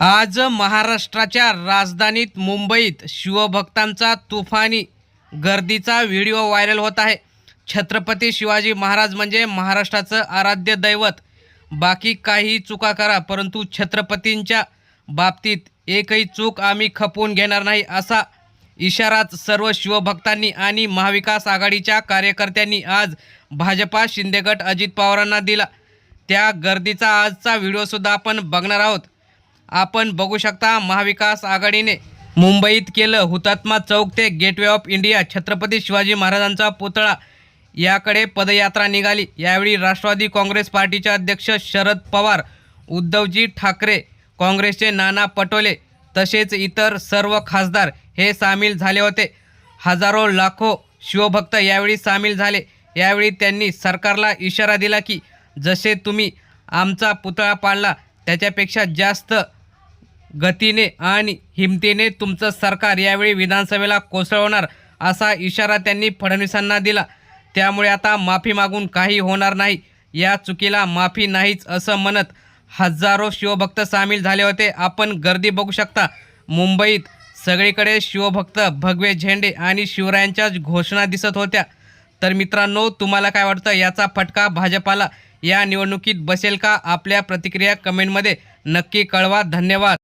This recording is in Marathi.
आज महाराष्ट्राच्या राजधानीत मुंबईत शिवभक्तांचा तुफानी गर्दीचा व्हिडिओ व्हायरल होत आहे. छत्रपती शिवाजी महाराज म्हणजे महाराष्ट्राचं आराध्य दैवत. बाकी काही चुका करा परंतु छत्रपतींच्या बाबतीत एकही चूक आम्ही खपवून घेणार नाही असा इशाराच सर्व शिवभक्तांनी आणि महाविकास आघाडीच्या कार्यकर्त्यांनी आज भाजपा शिंदेगट अजित पवारांना दिला. त्या गर्दीचा आजचा व्हिडिओसुद्धा आपण बघणार आहोत. आपण बघू शकता महाविकास आघाडीने मुंबईत केलं हुतात्मा चौक ते gateway of India. Chhatrapati Shivaji महाराजांचा पुतळा याकडे पदयात्रा निघाली. यावेळी राष्ट्रवादी काँग्रेस पार्टीचे अध्यक्ष शरद पवार उद्धवजी ठाकरे काँग्रेसचे नाना पटोले तसेच इतर सर्व खासदार हे सामील झाले होते. हजारो लाखो शिवभक्त यावेळी सामील झाले. यावेळी त्यांनी सरकारला इशारा दिला की जसे तुम्ही आमचा पुतळा पाळला त्याच्यापेक्षा जास्त गतीने आणि हिमतीने तुमचं सरकार यावेळी विधानसभेला कोसळवणार असा इशारा त्यांनी फडणवीसांना दिला. त्यामुळे आता माफी मागून काही होणार नाही. या चुकीला माफी नाहीच असं म्हणत हजारो शिवभक्त सामील झाले होते. आपण गर्दी बघू शकता. मुंबईत सगळीकडे शिवभक्त भगवे झेंडे आणि शिवरायांच्याच घोषणा दिसत होत्या. तर मित्रांनो तुम्हाला काय वाटतं? याचा फटका भाजपाला या निवडणुकीत बसेल का? आपल्या प्रतिक्रिया कमेंटमध्ये नक्की कळवा. धन्यवाद.